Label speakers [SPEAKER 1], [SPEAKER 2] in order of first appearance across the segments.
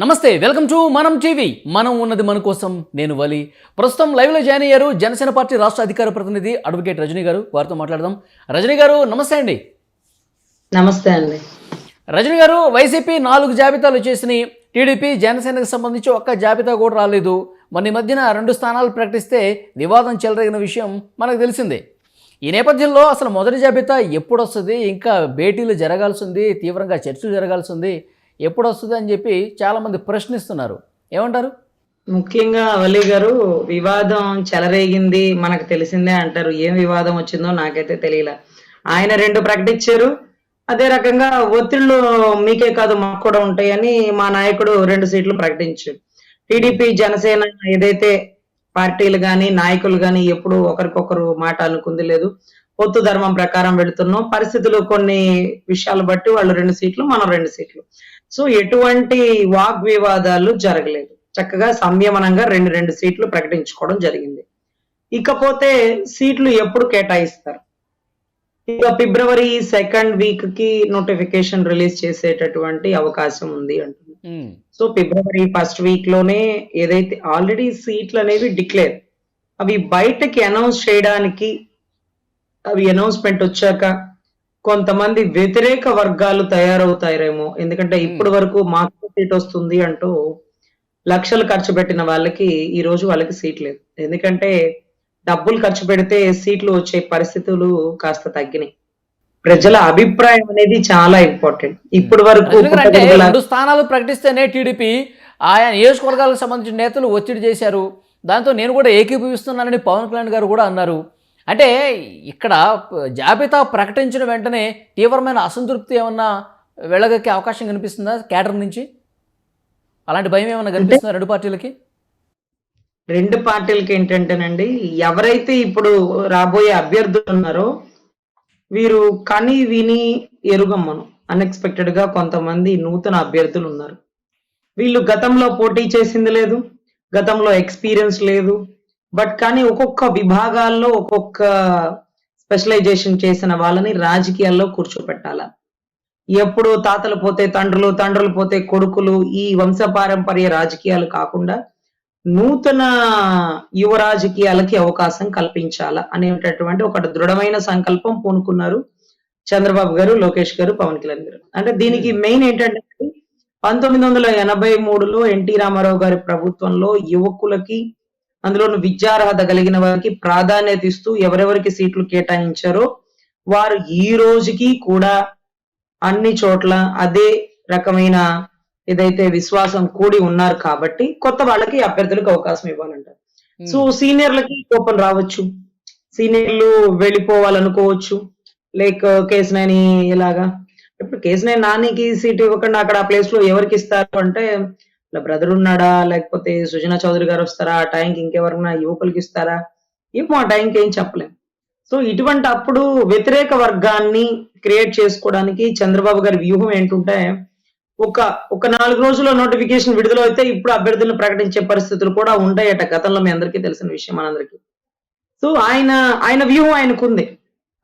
[SPEAKER 1] నమస్తే welcome to మనం TV. మనం ఉన్నది మన కోసం నేను వలి. ప్రస్తుతం లైవ్లో జాయిన్ అయ్యారు జనసేన పార్టీ రాష్ట్ర అధికార ప్రతినిధి అడ్వకేట్ రజనీ గారు. వారితో మాట్లాడదాం. రజనీ గారు నమస్తే అండి.
[SPEAKER 2] నమస్తే అండి.
[SPEAKER 1] రజనీ గారు వైసీపీ నాలుగు జాబితాలు చేసినాయి టీడీపీ జనసేనకు సంబంధించి ఒక్క జాబితా కూడా రాలేదు. మొన్న ఈ మధ్యన రెండు స్థానాలు ప్రకటిస్తే వివాదం చెలరేగిన విషయం మనకు తెలిసిందే. ఈ నేపథ్యంలో అసలు మొదటి జాబితా ఎప్పుడు వస్తుంది? ఇంకా భేటీలు జరగాల్సి ఉంది తీవ్రంగా చర్చలు జరగాల్సి ఉంది ఎప్పుడు వస్తుంది అని చెప్పి చాలామంది ప్రశ్నిస్తున్నారు. ఏమంటారు?
[SPEAKER 2] ముఖ్యంగా అవలి గారు వివాదం చెలరేగింది మనకు తెలిసిందే అంటారు. ఏం వివాదం వచ్చిందో నాకైతే తెలియలే. ఆయన రెండు ప్రకటించారు అదే రకంగా ఒత్తిళ్ళు మీకే కాదు మాకు కూడా ఉంటాయని మా నాయకుడు రెండు సీట్లు ప్రకటించారు. టీడీపీ జనసేన ఏదైతే పార్టీలు కానీ నాయకులు కానీ ఎప్పుడు ఒకరికొకరు మాట అనుకుంది లేదు. పొత్తు ధర్మం ప్రకారం వెళుతున్నాం. పరిస్థితులు కొన్ని విషయాలు బట్టి వాళ్ళు రెండు సీట్లు మనం రెండు సీట్లు. సో ఎటువంటి వాగ్వివాదాలు జరగలేదు. చక్కగా సంయమనంగా రెండు రెండు సీట్లు ప్రకటించుకోవడం జరిగింది. ఇకపోతే సీట్లు ఎప్పుడు కేటాయిస్తారు? ఇక ఫిబ్రవరి సెకండ్ వీక్కి నోటిఫికేషన్ రిలీజ్ చేసేటటువంటి అవకాశం ఉంది అంటుంది సో ఫిబ్రవరి ఫస్ట్ వీక్లోనే ఏదైతే ఆల్రెడీ సీట్లు అనేవి డిక్లేర్ అవి బయటకి అనౌన్స్ చేయడానికి అవి అనౌన్స్మెంట్ వచ్చాక కొంతమంది వ్యతిరేక వర్గాలు తయారవుతారేమో ఎందుకంటే ఇప్పటి వరకు మాకు సీట్ వస్తుంది అంటూ లక్షలు ఖర్చు పెట్టిన వాళ్ళకి ఈ రోజు వాళ్ళకి సీట్ లేదు. ఎందుకంటే డబ్బులు ఖర్చు పెడితే సీట్లు వచ్చే పరిస్థితులు కాస్త తగ్గినాయి. ప్రజల అభిప్రాయం అనేది చాలా ఇంపార్టెంట్. ఇప్పటి వరకు
[SPEAKER 1] రెండు స్థానాలు ప్రకటిస్తేనే టీడీపీ ఆయా నియోజకవర్గాలకు సంబంధించిన నేతలు ఒత్తిడి చేశారు. దాంతో నేను కూడా ఏకీభవిస్తున్నానని పవన్ కళ్యాణ్ గారు కూడా అన్నారు. అంటే ఇక్కడ జాబితా ప్రకటించిన వెంటనే తీవ్రమైన అసంతృప్తి ఏమన్నా వెళ్ళగక్కే అవకాశం కనిపిస్తుందా కేటర్ నుంచి? అలాంటి భయం ఏమన్నా కనిపిస్తుందా రెండు పార్టీలకి?
[SPEAKER 2] రెండు పార్టీలకి ఏంటంటేనండి ఎవరైతే ఇప్పుడు రాబోయే అభ్యర్థులు ఉన్నారో వీరు కని విని ఎరుగమ్మను. అన్ఎక్స్పెక్టెడ్గా కొంతమంది నూతన అభ్యర్థులు ఉన్నారు. వీళ్ళు గతంలో పోటీ చేసింది లేదు గతంలో ఎక్స్పీరియన్స్ లేదు బట్ కానీ ఒక్కొక్క విభాగాల్లో ఒక్కొక్క స్పెషలైజేషన్ చేసిన వాళ్ళని రాజకీయాల్లో కూర్చోపెట్టాల? ఎప్పుడు తాతలు పోతే తండ్రులు తండ్రులు పోతే కొడుకులు ఈ వంశపారంపర్య రాజకీయాలు కాకుండా నూతన యువ రాజకీయాలకి అవకాశం కల్పించాల అనేటటువంటి ఒక దృఢమైన సంకల్పం పూనుకున్నారు చంద్రబాబు గారు లోకేష్ గారు పవన్ కళ్యాణ్ గారు. అంటే దీనికి మెయిన్ ఏంటంటే పంతొమ్మిది వందల ఎనభై మూడులో ఎన్టీ రామారావు గారి ప్రభుత్వంలో యువకులకి అందులోను విద్యార్హత కలిగిన వారికి ప్రాధాన్యత ఇస్తూ ఎవరెవరికి సీట్లు కేటాయించారో వారు ఈ రోజుకి కూడా అన్ని చోట్ల అదే రకమైన ఏదైతే విశ్వాసం కూడి ఉన్నారు కాబట్టి కొత్త వాళ్ళకి అభ్యర్థులకు అవకాశం ఇవ్వాలంటారు సో సీనియర్లకి కోపం రావచ్చు. సీనియర్లు వెళ్ళిపోవాలనుకోవచ్చు. లైక్ కేసినేని ఇలాగా. ఇప్పుడు కేసినేని నానికి సీట్ ఇవ్వకుండా అక్కడ ఆ ప్లేస్లో ఎవరికి ఇస్తారు అంటే ఇలా బ్రదర్ ఉన్నాడా? లేకపోతే సుజనా చౌదరి గారు వస్తారా? ఆ టైంకి ఇంకెవరైనా యువకులకి ఇస్తారా? ఏమో ఆ టైంకి ఏం చెప్పలేం. సో ఇటువంటి అప్పుడు వ్యతిరేక వర్గాన్ని క్రియేట్ చేసుకోవడానికి చంద్రబాబు గారి వ్యూహం ఏంటంటే ఒక ఒక నాలుగు రోజుల్లో నోటిఫికేషన్ విడుదల అయితే ఇప్పుడు అభ్యర్థులను ప్రకటించే పరిస్థితులు కూడా ఉంటాయట గతంలో మీ అందరికీ తెలిసిన విషయం మనందరికీ. సో ఆయన ఆయన వ్యూహం ఆయనకుంది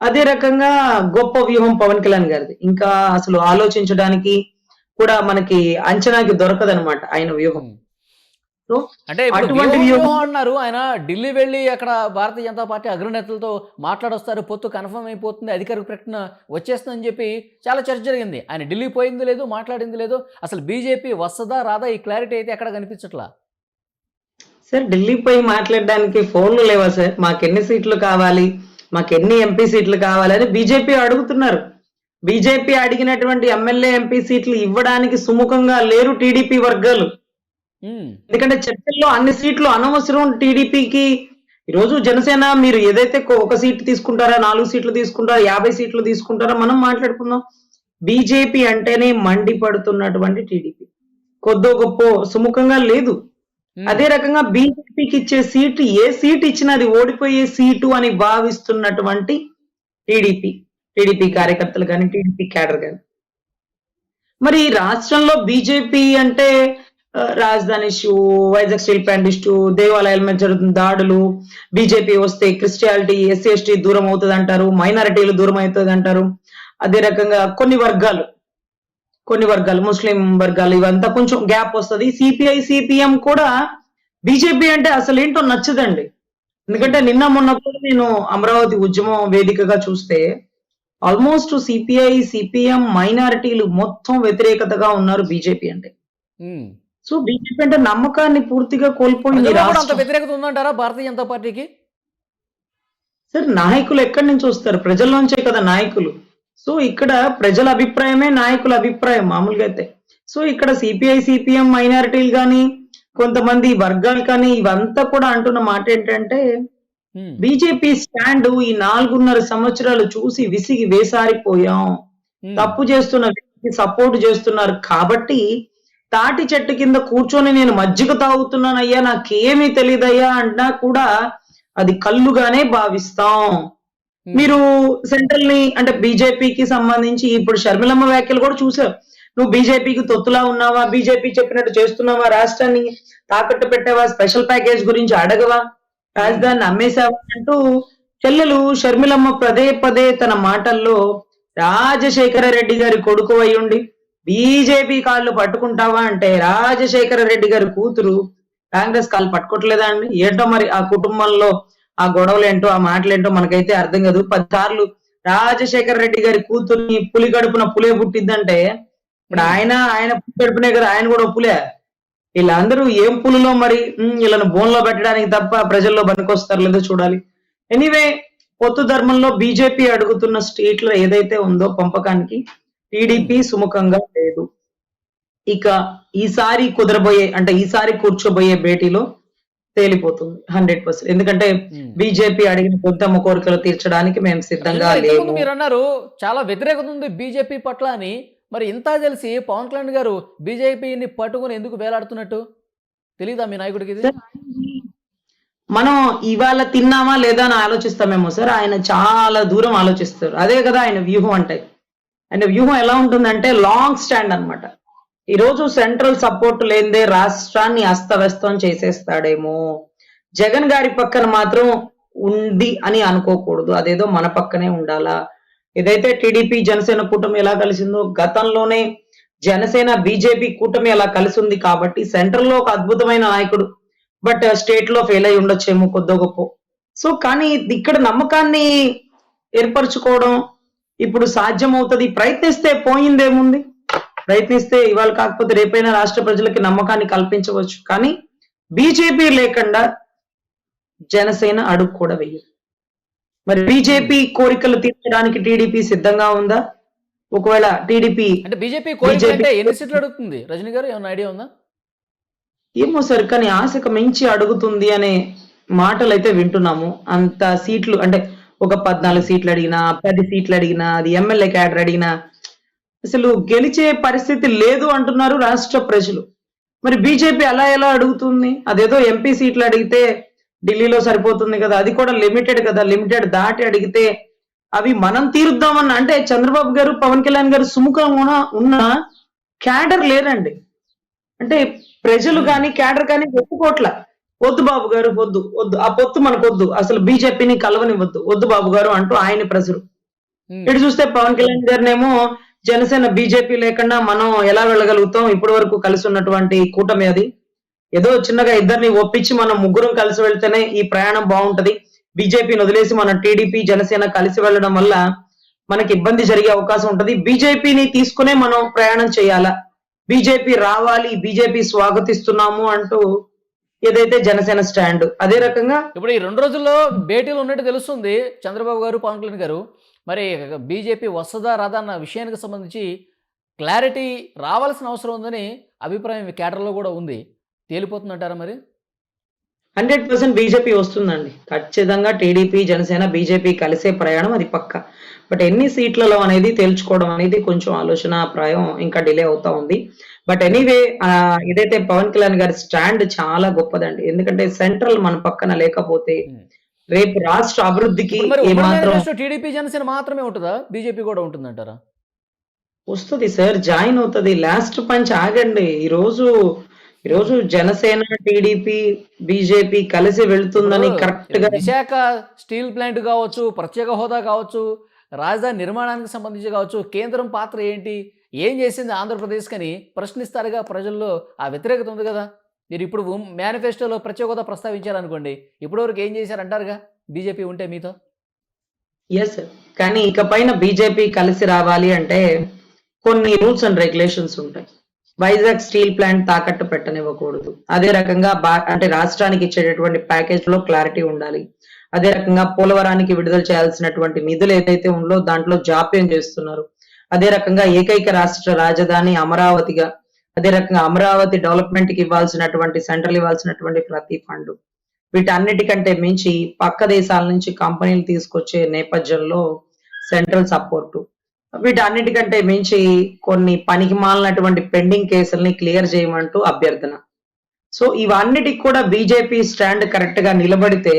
[SPEAKER 2] అదే రకంగా గొప్ప వ్యూహం పవన్ కళ్యాణ్ గారిది. ఇంకా అసలు ఆలోచించడానికి కూడా మనకి అంచనాకి దొరకదనమాట ఆయన వ్యూహం.
[SPEAKER 1] అంటే అన్నారు. ఆయన ఢిల్లీ వెళ్ళి అక్కడ భారతీయ జనతా పార్టీ అగ్రనేతలతో మాట్లాడొస్తారు. పొత్తు కన్ఫర్మ్ అయిపోతుంది. అధికారిక ప్రకటన వచ్చేస్తుందని చెప్పి చాలా చర్చ జరిగింది. ఆయన ఢిల్లీ పోయింది లేదు మాట్లాడింది లేదు. అసలు బీజేపీ వస్తుందా రాదా? ఈ క్లారిటీ అయితే ఎక్కడ కనిపించట్లా?
[SPEAKER 2] సార్ ఢిల్లీ పోయి మాట్లాడడానికి ఫోన్లు లేవా సార్? మాకు ఎన్ని సీట్లు కావాలి? మాకు ఎన్ని ఎంపీ సీట్లు కావాలి అని బీజేపీ అడుగుతున్నారు. బీజేపీ అడిగినటువంటి ఎమ్మెల్యే ఎంపీ సీట్లు ఇవ్వడానికి సుముఖంగా లేరు టీడీపీ వర్గాలు. ఎందుకంటే చర్చల్లో అన్ని సీట్లు అనవసరం టీడీపీకి. ఈరోజు జనసేన మీరు ఏదైతే ఒక సీట్ తీసుకుంటారా నాలుగు సీట్లు తీసుకుంటారా యాభై సీట్లు తీసుకుంటారా మనం మాట్లాడుకుందాం. బీజేపీ అంటేనే మండిపడుతున్నటువంటి టీడీపీ. కొద్దో గొప్ప సుముఖంగా లేదు. అదే రకంగా బీజేపీకి ఇచ్చే సీటు ఏ సీట్ ఇచ్చినా అది ఓడిపోయే సీటు అని భావిస్తున్నటువంటి టీడీపీ. టీడీపీ కార్యకర్తలు కానీ టీడీపీ క్యాడర్ కానీ మరి రాష్ట్రంలో బీజేపీ అంటే రాజధాని issue Vizag steel plant issue దేవాలయాల మీద జరుగుతున్న దాడులు బీజేపీ వస్తే క్రిస్టియాలిటీ ఎస్సీ ఎస్టీ దూరం అవుతుంది అంటారు మైనారిటీలు దూరం అవుతుంది అంటారు అదే రకంగా కొన్ని వర్గాలు కొన్ని వర్గాలు ముస్లిం వర్గాలు ఇవంతా కొంచెం గ్యాప్ వస్తుంది. సిపిఐ సిపిఎం కూడా బీజేపీ అంటే అసలు ఏంటో నచ్చదండి. ఎందుకంటే నిన్న మొన్న కూడా నేను అమరావతి ఉద్యమం వేదికగా చూస్తే ఆల్మోస్ట్ సిపిఐ సిపిఎం మైనారిటీలు మొత్తం వ్యతిరేకతగా ఉన్నారు బీజేపీ అంటే. సో బీజేపీ అంటే నమ్మకాన్ని పూర్తిగా కోల్పోయింది.
[SPEAKER 1] వ్యతిరేకత ఉందంటారా భారతీయ జనతా పార్టీకి
[SPEAKER 2] సార్ నాయకులు ఎక్కడి నుంచి వస్తారు ప్రజల్లోంచే కదా నాయకులు సో ఇక్కడ ప్రజల అభిప్రాయమే నాయకుల అభిప్రాయం మామూలుగా అయితే సో ఇక్కడ సిపిఐ సిపిఎం మైనారిటీలు కానీ కొంతమంది వర్గాలు కానీ ఇవంతా కూడా అంటున్న మాట ఏంటంటే. బీజేపీ స్టాండ్ ఈ నాలుగున్నర సంవత్సరాలు చూసి విసిగి వేసారిపోయాం.
[SPEAKER 1] ఉమ్.
[SPEAKER 2] తప్పు చేస్తున్న వ్యక్తికి సపోర్ట్ చేస్తున్నారు కాబట్టి తాటి చెట్టు కింద కూర్చొని నేను మజ్జిగ తాగుతున్నానయ్యా నాకేమీ తెలియదయ్యా అన్నా కూడా అది కళ్ళుగానే భావిస్తాం.
[SPEAKER 1] ఉమ్.
[SPEAKER 2] మీరు సెంట్రల్ని అంటే బీజేపీకి సంబంధించి ఇప్పుడు షర్మిలమ్మ వ్యాఖ్యలు కూడా చూసావు. నువ్వు బీజేపీకి తొత్తులా ఉన్నావా? బీజేపీ చెప్పినట్టు చేస్తున్నావా? రాష్ట్రాన్ని తాకట్టు పెట్టావా? స్పెషల్ ప్యాకేజ్ గురించి అడగవా? రాజధానిని అమ్మేశావంటూ చెల్లెలు షర్మిలమ్మ పదే పదే తన మాటల్లో రాజశేఖర రెడ్డి గారి కొడుకు అయ్యుండి ఉండి బీజేపీ కాళ్ళు పట్టుకుంటావా అంటే రాజశేఖర రెడ్డి గారి కూతురు కాంగ్రెస్ కాళ్ళు పట్టుకోవట్లేదా అండి? ఏంటో మరి ఆ కుటుంబంలో ఆ గొడవలు ఏంటో ఆ మాటలు ఏంటో మనకైతే అర్థం కాదు. పది సార్లు రాజశేఖర రెడ్డి గారి కూతుర్ని పులి గడుపున పులే పుట్టిద్దంటే ఇప్పుడు ఆయన ఆయన పులి గడుపునే కదా ఆయన కూడా పులే పులే వీళ్ళందరూ ఏం పులులో మరి వీళ్ళని బోన్లో పెట్టడానికి తప్ప ప్రజల్లో పనికొస్తారు లేదో చూడాలి. ఎనీవే పొత్తు ధర్మంలో బీజేపీ అడుగుతున్న స్టేట్లో ఏదైతే ఉందో పంపకానికి టీడీపీ సుముఖంగా లేదు. ఇక ఈసారి కుదరబోయే అంటే ఈసారి కూర్చోబోయే భేటీలో తేలిపోతుంది హండ్రెడ్ పర్సెంట్. ఎందుకంటే. బీజేపీ అడిగిన కొంతమ్మ కోరికలు తీర్చడానికి మేము సిద్ధంగా లేము.
[SPEAKER 1] మీరు అన్నారు చాలా వ్యతిరేకత ఉంది బీజేపీ పట్ల అని. మరి ఇంత తెలిసి పవన్ కళ్యాణ్ గారు బీజేపీని పట్టుకుని ఎందుకు వేలాడుతున్నట్టు? తెలీదా మీ నాయకుడికి ఇది?
[SPEAKER 2] మనం ఇవాళ తిన్నామా లేదా అని ఆలోచిస్తామేమో సార్. ఆయన చాలా దూరం ఆలోచిస్తారు. అదే కదా ఆయన వ్యూహం అంటే. ఆయన వ్యూహం ఎలా ఉంటుందంటే లాంగ్ స్టాండ్ అన్నమాట. ఈరోజు సెంట్రల్ సపోర్ట్ లేనిదే రాష్ట్రాన్ని అస్తవ్యస్తం చేసేస్తాడేమో. జగన్ గారి పక్కన మాత్రం ఉంది అని అనుకోకూడదు. అదేదో మన పక్కనే ఉండాలా? ఏదైతే టీడీపీ జనసేన కూటమి ఎలా కలిసిందో గతంలోనే జనసేన బీజేపీ కూటమి అలా కలిసి ఉంది కాబట్టి సెంట్రల్లో ఒక అద్భుతమైన నాయకుడు బట్ స్టేట్లో ఫెయిల్ అయి ఉండొచ్చేమో కొద్దో గొప్ప. సో కానీ ఇక్కడ నమ్మకాన్ని ఏర్పరచుకోవడం ఇప్పుడు సాధ్యం అవుతుంది ప్రయత్నిస్తే పోయిందేముంది? ప్రయత్నిస్తే ఇవాళ కాకపోతే రేపైనా రాష్ట్ర ప్రజలకి నమ్మకాన్ని కల్పించవచ్చు. కానీ బీజేపీ లేకుండా జనసేన అడుగు కూడా వెయ్యదు మరి బీజేపీ కోరికలు తీర్చడానికి టీడీపీ సిద్ధంగా ఉందా? ఒకవేళ టీడీపీ
[SPEAKER 1] అంటే బీజేపీ కోరిక
[SPEAKER 2] BJP
[SPEAKER 1] అంటే ఎన్ని సీట్లు అడుగుతుంది? రజనీ గారు ఏమైనా ఐడియా ఉందా?
[SPEAKER 2] ఏమో సార్ కానీ ఆశకు మించి అడుగుతుంది అనే మాటలు అయితే వింటున్నాము. అంత సీట్లు అంటే ఒక పద్నాలుగు సీట్లు అడిగినా పది సీట్లు అడిగినా అది ఎమ్మెల్యే క్యాడర్ అడిగినా అసలు గెలిచే పరిస్థితి లేదు అంటున్నారు రాష్ట్ర ప్రజలు. మరి బీజేపీ అలా ఎలా అడుగుతుంది? అదేదో ఎంపీ సీట్లు అడిగితే ఢిల్లీలో సరిపోతుంది కదా? అది కూడా లిమిటెడ్ కదా? లిమిటెడ్ దాటి అడిగితే అవి మనం తీరుద్దామన్న అంటే చంద్రబాబు గారు పవన్ కళ్యాణ్ గారు సుముఖంగా ఉన్న క్యాడర్ లేరండి. అంటే ప్రజలు కానీ క్యాడర్ కానీ ఒప్పుకోట్ల వద్దు బాబు గారు వద్దు వద్దు. ఆ పొత్తు మనకు వద్దు. అసలు బీజేపీని కలవనివ్వద్దు. వద్దు బాబు గారు అంటూ ఆయన ప్రజలు. ఇటు చూస్తే పవన్ కళ్యాణ్ గారినేమో జనసేన బీజేపీ లేకుండా మనం ఎలా వెళ్ళగలుగుతాం? ఇప్పటి వరకు కలిసి ఉన్నటువంటి కూటమి అది. ఏదో చిన్నగా ఇద్దరిని ఒప్పించి మనం ముగ్గురం కలిసి వెళ్తేనే ఈ ప్రయాణం బాగుంటది. బీజేపీని వదిలేసి మనం టీడీపీ జనసేన కలిసి వెళ్ళడం వల్ల మనకి ఇబ్బంది జరిగే అవకాశం ఉంటది. బీజేపీని తీసుకునే మనం ప్రయాణం చేయాలా? బీజేపీ రావాలి బీజేపీ స్వాగతిస్తున్నాము అంటూ ఏదైతే జనసేన స్టాండ్ అదే రకంగా
[SPEAKER 1] ఇప్పుడు ఈ రెండు రోజుల్లో భేటీలు ఉన్నట్టు తెలుస్తుంది చంద్రబాబు గారు పవన్ కళ్యాణ్ గారు. మరి బీజేపీ వస్తుందా రాదా అన్న విషయానికి సంబంధించి క్లారిటీ రావాల్సిన అవసరం ఉందని అభిప్రాయం కేటర్లో కూడా ఉంది. తేలిపోతుందంటారా మరి?
[SPEAKER 2] హండ్రెడ్ పర్సెంట్ బీజేపీ వస్తుందండి. ఖచ్చితంగా టీడీపీ జనసేన బీజేపీ కలిసే ప్రయాణం అది పక్క. బట్ ఎన్ని సీట్లలో అనేది తేల్చుకోవడం అనేది కొంచెం ఆలోచనాప్రాయం ఇంకా డిలే అవుతా ఉంది. బట్ ఎనీవే ఏదైతే పవన్ కళ్యాణ్ గారి స్టాండ్ చాలా గొప్పదండి. ఎందుకంటే సెంట్రల్ మన పక్కన లేకపోతే. రేపు రాష్ట్ర అభివృద్ధికి
[SPEAKER 1] టీడీపీ జనసేన మాత్రమే ఉంటుందా? బీజేపీ కూడా ఉంటుందంటారా?
[SPEAKER 2] వస్తుంది సార్ జాయిన్ అవుతుంది. లాస్ట్ పంచ్ ఆగండి. ఈ రోజు ఈ రోజు జనసేన టీడీపీ బీజేపీ కలిసి వెళ్తుందని కరెక్ట్గా
[SPEAKER 1] విశాఖ స్టీల్ ప్లాంట్ కావచ్చు ప్రత్యేక హోదా కావచ్చు రాజధాని నిర్మాణానికి సంబంధించి కావచ్చు కేంద్రం పాత్ర ఏంటి ఏం చేసింది ఆంధ్రప్రదేశ్ కని ప్రశ్నిస్తారుగా ప్రజల్లో. ఆ వ్యతిరేకత ఉంది కదా. మీరు ఇప్పుడు మేనిఫెస్టోలో ప్రత్యేక హోదా ప్రస్తావించారనుకోండి ఇప్పటివరకు ఏం చేశారంటారుగా? బీజేపీ ఉంటే మీతో?
[SPEAKER 2] ఎస్ కానీ ఇకపైన బీజేపీ కలిసి రావాలి అంటే కొన్ని రూల్స్ అండ్ రెగ్యులేషన్స్ ఉంటాయి. వైజాగ్ స్టీల్ ప్లాంట్ తాకట్టు పెట్టనివ్వకూడదు. అదే రకంగా బా అంటే రాష్ట్రానికి ఇచ్చేటటువంటి ప్యాకేజ్లో క్లారిటీ ఉండాలి. అదే రకంగా పోలవరానికి విడుదల చేయాల్సినటువంటి నిధులు ఏదైతే ఉందో దాంట్లో జాప్యం చేస్తున్నారు. అదే రకంగా ఏకైక రాష్ట్ర రాజధాని అమరావతిగా అదే రకంగా అమరావతి డెవలప్మెంట్కి ఇవ్వాల్సినటువంటి సెంట్రల్ ఇవ్వాల్సినటువంటి ప్రతి ఫండ్. వీటన్నిటికంటే మించి పక్క దేశాల నుంచి కంపెనీలు తీసుకొచ్చే నేపథ్యంలో సెంట్రల్ సపోర్టు. వీటన్నిటికంటే మించి కొన్ని పనికి మాలినటువంటి పెండింగ్ కేసుల్ని క్లియర్ చేయమంటూ అభ్యర్థన. సో ఇవన్నిటికి కూడా బీజేపీ స్టాండ్ కరెక్ట్గా నిలబడితే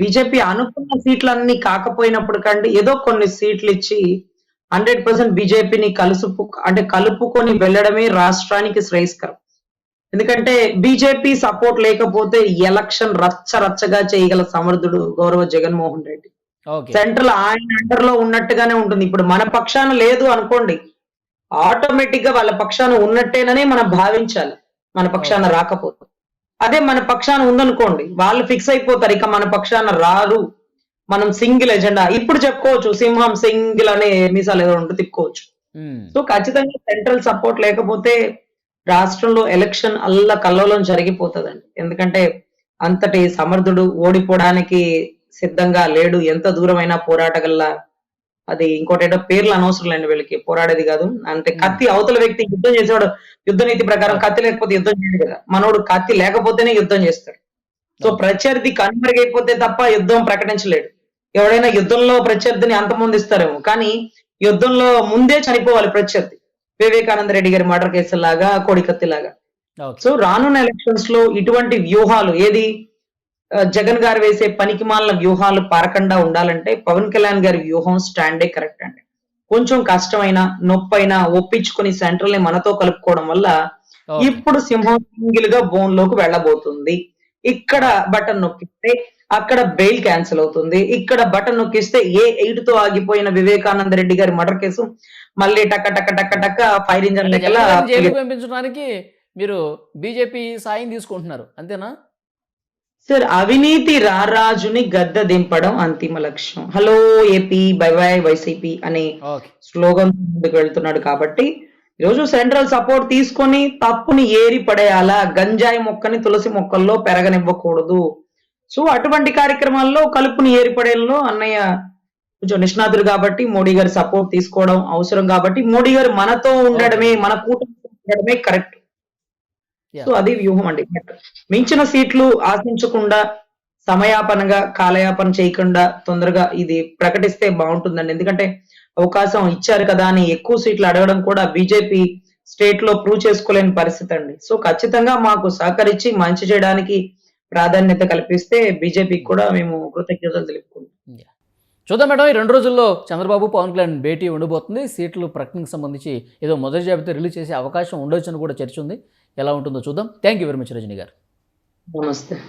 [SPEAKER 2] బీజేపీ అనుకున్న సీట్లన్నీ కాకపోయినప్పుడు కంటే ఏదో కొన్ని సీట్లు ఇచ్చి హండ్రెడ్ పర్సెంట్ బీజేపీని కలుసుపు అంటే కలుపుకొని వెళ్ళడమే రాష్ట్రానికి శ్రేయస్కరం. ఎందుకంటే బీజేపీ సపోర్ట్ లేకపోతే ఎలక్షన్ రచ్చ రచ్చగా చేయగల సమర్థుడు గౌరవ జగన్మోహన్ రెడ్డి. సెంట్రల్ ఆయన అండర్లో ఉన్నట్టుగానే ఉంటుంది. ఇప్పుడు మన పక్షాన లేదు అనుకోండి ఆటోమేటిక్గా వాళ్ళ పక్షాన ఉన్నట్టేననే మనం భావించాలి. మన పక్షాన రాకపోతే. అదే మన పక్షాన ఉందనుకోండి వాళ్ళు ఫిక్స్ అయిపోతారు ఇక మన పక్షాన రారు. మనం సింగిల్ ఎజెండా. ఇప్పుడు చెప్పుకోవచ్చు సింహం సింగిల్ అనే మీసాలు ఏదో ఉంటే తిప్పుకోవచ్చు. సో ఖచ్చితంగా సెంట్రల్ సపోర్ట్ లేకపోతే రాష్ట్రంలో ఎలక్షన్ అల్ల కల్లోలం జరిగిపోతుందండి. ఎందుకంటే అంతటి సమర్థుడు ఓడిపోవడానికి సిద్ధంగా లేడు. ఎంత దూరమైనా పోరాటగల్లా. అది ఇంకోటి ఏంటో పేర్లు అనవసరం లేండి వీళ్ళకి. పోరాడేది కాదు. అంటే కత్తి అవతల వ్యక్తి యుద్ధం చేసేవాడు. యుద్ధ నీతి ప్రకారం కత్తి లేకపోతే యుద్ధం చేయడు కదా. మనోడు కత్తి లేకపోతేనే యుద్ధం చేస్తాడు. సో ప్రత్యర్థి కనుమరుగైపోతే తప్ప యుద్ధం ప్రకటించలేడు. ఎవడైనా యుద్ధంలో ప్రత్యర్థిని అంతమొందిస్తారేమో. కానీ యుద్ధంలో ముందే చనిపోవాలి ప్రత్యర్థి. వివేకానంద రెడ్డి గారి మర్డర్ కేసు లాగా కోడికత్తి లాగా సో రానున్న ఎలక్షన్స్లో ఇటువంటి వ్యూహాలు ఏది? జగన్ గారు వేసే పనికి మాలిన వ్యూహాలు పారకుండా ఉండాలంటే పవన్ కళ్యాణ్ గారి వ్యూహం స్టాండే కరెక్ట్ అండి. కొంచెం కష్టమైన నొప్పైనా ఒప్పించుకొని సెంట్రల్ని మనతో కలుపుకోవడం వల్ల. ఇప్పుడు సింహం సింగిల్గా బోన్లోకి వెళ్ళబోతుంది. ఇక్కడ బటన్ నొక్కిస్తే అక్కడ బెయిల్ క్యాన్సిల్ అవుతుంది. ఇక్కడ బటన్ నొక్కిస్తే ఏ ఎయిట్తో ఆగిపోయిన వివేకానంద రెడ్డి గారి మర్డర్ కేసు మళ్ళీ టక్క టక్క టక్క టక్క ఫైర్ ఇంజన్
[SPEAKER 1] పంపించడానికి మీరు బీజేపీ సాయం తీసుకుంటున్నారు. అంతేనా?
[SPEAKER 2] సార్ అవినీతి రారాజుని గద్ద దింపడం అంతిమ లక్ష్యం hello AP bye bye YCP అనే స్లోగన్ ముందుకు వెళ్తున్నాడు కాబట్టి ఈరోజు సెంట్రల్ సపోర్ట్ తీసుకొని తప్పుని ఏరి పడేయాలా గంజాయి మొక్కని తులసి మొక్కల్లో పెరగనివ్వకూడదు. సో అటువంటి కార్యక్రమాల్లో కలుపుని ఏరి పడేలో అన్నయ్య కొంచెం నిష్ణాతుడు కాబట్టి మోడీ గారి సపోర్ట్ తీసుకోవడం అవసరం కాబట్టి మోడీ గారు మనతో ఉండడమే మన కూటమి ఉండడమే కరెక్ట్. సో అది వ్యూహం అండి. బట్ మించిన సీట్లు ఆశించకుండా సమయాపనగా కాలయాపన చేయకుండా తొందరగా ఇది ప్రకటిస్తే బాగుంటుందండి. ఎందుకంటే అవకాశం ఇచ్చారు కదా అని ఎక్కువ సీట్లు అడగడం కూడా బీజేపీ స్టేట్లో ప్రూవ్ చేసుకోలేని పరిస్థితి అండి. సో ఖచ్చితంగా మాకు సహకరించి మంచి చేయడానికి ప్రాధాన్యత కల్పిస్తే బీజేపీకి కూడా మేము కృతజ్ఞతలు తెలుపుకుంటాం
[SPEAKER 1] చూద్దాం మేడం ఈ రెండు రోజుల్లో చంద్రబాబు పవన్ కళ్యాణ్ భేటీ ఉండబోతుంది సీట్లు ప్రకటనకు సంబంధించి ఏదో మొదటి జాబితా రిలీజ్ చేసే అవకాశం ఉండొచ్చని కూడా చర్చ ఉంది. ఎలా ఉంటుందో చూద్దాం. Thank you very much Rajini గారు.
[SPEAKER 2] నమస్తే.